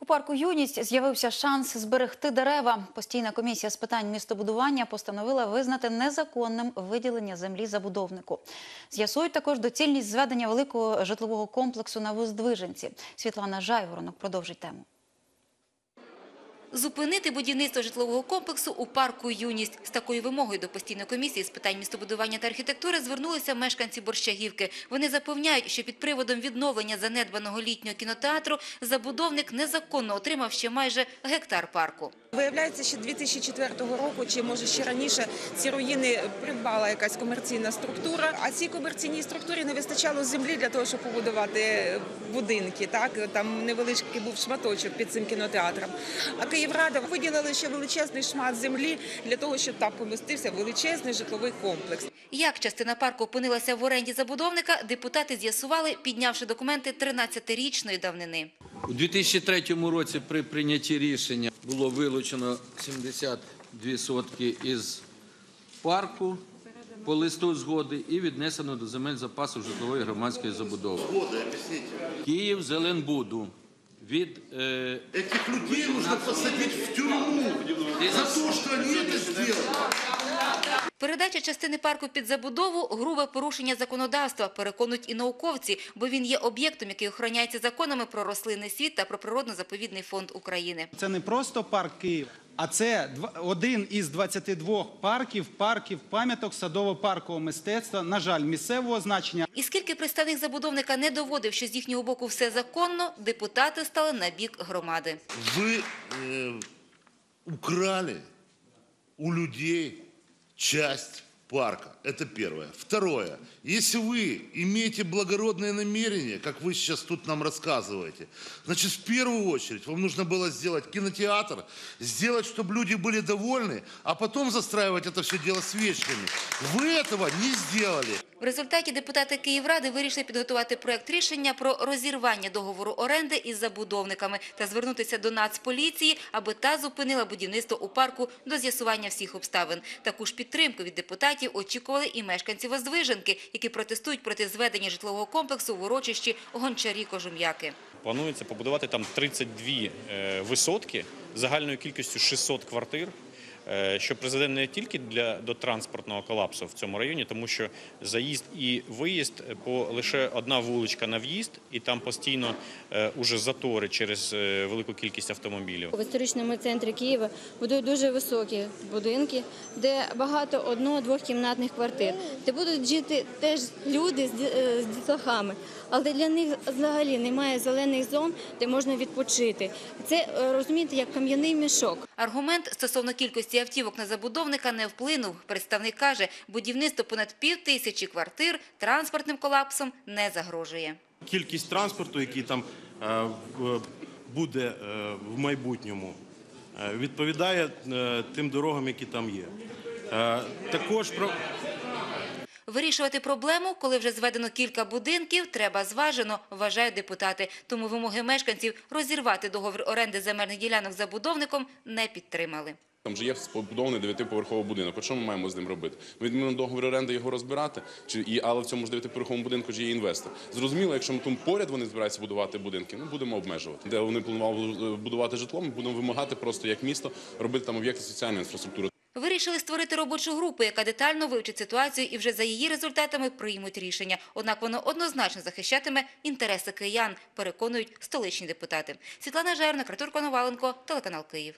У парку Юність з'явився шанс зберегти дерева. Постійна комісія з питань містобудування постановила визнати незаконним виділення землі забудовнику. З'ясують також доцільність зведення великого житлового комплексу на Воздвиженці. Світлана Жайворонок продовжить тему. Зупинити будівництво житлового комплексу у парку «Юність». З такою вимогою до постійної комісії з питань містобудування та архітектури звернулися мешканці Борщагівки. Вони запевняють, що під приводом відновлення занедбаного літнього кінотеатру забудовник незаконно отримав ще майже гектар парку. Виявляється, що 2004 року, чи може ще раніше, ці руїни придбала якась комерційна структура. А цій комерційній структурі не вистачало землі для того, щоб побудувати будинки. Так там невеличкий був шматочок під цим кінотеатром. А Київрада виділили ще величезний шмат землі для того, щоб там помістився величезний житловий комплекс. Як частина парку опинилася в оренді забудовника, депутати з'ясували, піднявши документи 13-річної давнини. У 2003 році при прийнятті рішення було вилучено 72 сотки із парку по листу згоди і віднесено до земель запасу житлової громадської забудови. Київ Зеленбуду від е, Этих людей нужно посадить в тюрьму за то, что они это сделали. Передача частини парку під забудову – грубе порушення законодавства, переконують і науковці, бо він є об'єктом, який охороняється законами про рослинний світ та про природно-заповідний фонд України. Це не просто парк Києва, а це один із 22 парків, парків пам'яток садово-паркового мистецтва. На жаль, місцевого значення. І скільки представник забудовника не доводив, що з їхнього боку все законно, депутати стали на бік громади. Ви е, украли у людей часть парка. Это первое. Второе. Если вы имеете благородное намерение, как вы сейчас тут нам рассказываете, значит, в первую очередь вам нужно было сделать кинотеатр, сделать, чтобы люди были довольны, а потом застраивать это все дело свечками. Вы этого не сделали. В результаті депутати Київради вирішили підготувати проект рішення про розірвання договору оренди із забудовниками та звернутися до Нацполіції, аби та зупинила будівництво у парку до з'ясування всіх обставин. Таку ж підтримку від депутатів очікували і мешканці Воздвиженки, які протестують проти зведення житлового комплексу в урочищі Гончарі-Кожум'яки. Планується побудувати там 32 е, висотки загальною кількістю 600 квартир. Е, Що призведе не тільки для до транспортного колапсу в цьому районі, тому що заїзд і виїзд по лише одна вуличка на в'їзд, і там постійно е, уже затори через е, велику кількість автомобілів. В історичному центрі Києва будуть дуже високі будинки, де багато одно-двохкімнатних квартир, де будуть жити теж люди з ді- е, з дітлахами. Але для них взагалі немає зелених зон, де можна відпочити. Це е, розумієте, як кам'яний мішок. Аргумент стосовно кількості автівок на забудовника не вплинув. Представник каже, будівництво понад пів тисячі квартир транспортним колапсом не загрожує. кількість транспорту, який там е, буде е, в майбутньому, е, відповідає тим дорогам, які там є. Також про Вирішувати проблему, коли вже зведено кілька будинків, треба зважено, вважають депутати. Тому вимоги мешканців розірвати договір оренди земельних ділянок забудовником не підтримали. Там же є побудований дев'ятиповерховий будинок. От що ми маємо з ним робити? Ми договір оренди його розбирати, чи але в цьому ж дев'ятиповерховому будинку ж є інвестор. Зрозуміло, якщо ми там поряд вони збираються будувати будинки, ну будемо обмежувати. Де вони планували е, будувати житло, ми будемо вимагати просто як місто робити там об'єкти соціальної інфраструктури. Вирішили створити робочу групу, яка детально вивчить ситуацію і вже за її результатами приймуть рішення. Однак воно однозначно захищатиме інтереси киян, переконують столичні депутати. Світлана Жерна, Артур Коноваленко, телеканал Київ.